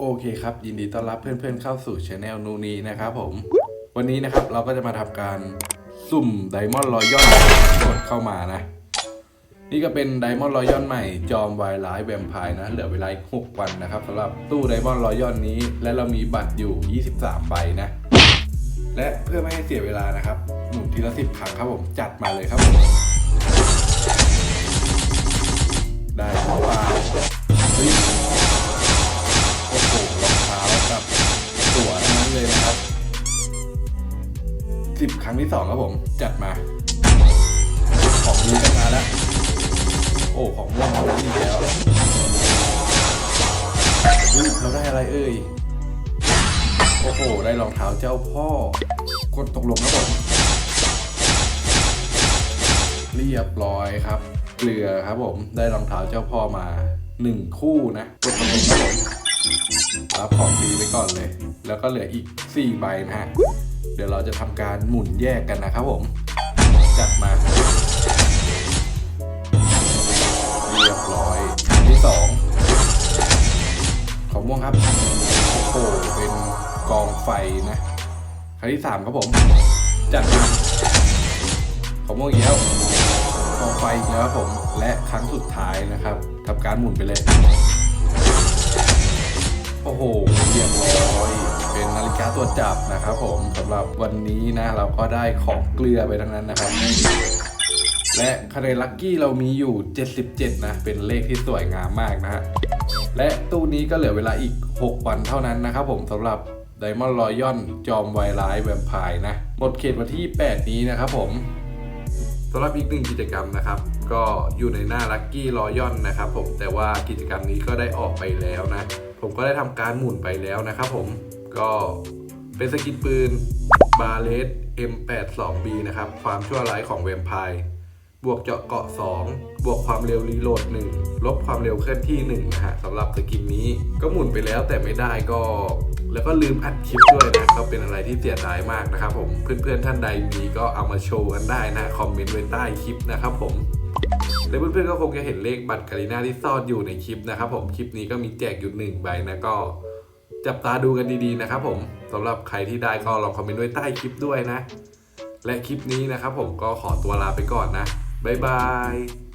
โอเคครับ ยินดีต้อนรับเพื่อนๆเข้าสู่ช anel นูนีนะครับผม วันนี้นะครับเราก็จะมาทำการสุ่มไดมอนด์รอยอนกดเข้ามานะ นี่ก็เป็นไดมอนด์รอยอนใหม่ จอมวายร้ายแวมไพร์นะ เหลือเวลาอีก6วันนะครับสำหรับตู้ไดมอนด์รอยอนนี้ และเรามีบัตรอยู่ 23 ใบนะ และเพื่อไม่ให้เสียเวลานะครับหมุนทีละสิบครั้งครับผมจัดมาเลยครับผม สิบครั้งที่สองครับผม จัดมา ของดีกันมาแล้ว โอ้ ของม่วงมาแล้วแล้วเราได้อะไรเอ่ย โอ้โห ได้รองเท้าเจ้าพ่อกดตกลงครับผม เรียบร้อยครับ เกลือครับผม ได้รองเท้าเจ้าพ่อมาหนึ่งคู่นะมรับของดีไปก่อนเลย แล้วก็เหลืออีก 4 ใบนะฮะ เดี๋ยวเราจะทำการหมุนแยกกันนะครับผม จัดมาเรียบร้อยอันที่สองของม่วงครับโอ้โหเป็นกองไฟนะครั้งที่สามครับผม จัดมาของม่วงอีกแล้วกองไฟอีกแล้วครับผมและครั้งสุดท้ายนะครับทำการหมุนไปเลย โอ้โหเรียบร้อย เป็นนาฬิกาตรวจจับนะครับผมสำหรับวันนี้นะเราก็ได้ของเกลือไปทั้งนั้นนะครับ และคะแนนลัคกี้เรามีอยู่ 77 นะ เป็นเลขที่สวยงามมากนะฮะและตู้นี้ก็เหลือเวลาอีก 6 วันเท่านั้นนะครับผมสำหรับ Diamond Royal จอมไวร้ายแวมไพร์นะ หมดเขตวันที่ 8 นี้นะครับผมสำหรับอีกหนึ่งกิจกรรมนะครับ ก็อยู่ในหน้า Lucky Royal นะครับผมแต่ว่ากิจกรรมนี้ก็ได้ออกไปแล้วนะ ผมก็ได้ทำการหมุนไปแล้วนะครับผม ก็เป็นสกินปืนบาเลส M82B นะครับ ความชั่วร้ายของแวมไพร์บวกเจาะเกาะ 2 บวกความเร็วรีโหลด 1 ลบความเร็วเคลื่อนที่1นะฮะสำหรับสกินนี้ก็หมุนไปแล้วแต่ไม่ได้ก็ แล้วก็ลืมอัดคลิปด้วยนะ ก็เป็นอะไรที่เสียดายมากนะครับผมเพื่อนๆท่านใดมีก็เอามาโชว์กันได้นะ คอมเมนต์ไว้ใต้คลิปนะครับผมและเพื่อนๆก็คงจะเห็นเลขบัตรการีนาที่ซ่อนอยู่ในคลิปนะครับผมคลิปนี้ก็มีแจกอยู่หนึ่งใบนะก็ จับตาดูกันดีๆนะครับผมสำหรับใครที่ได้ก็ลองคอมเมนต์ไว้ใต้คลิปด้วยนะ และคลิปนี้นะครับผมก็ขอตัวลาไปก่อนนะบ๊ายบาย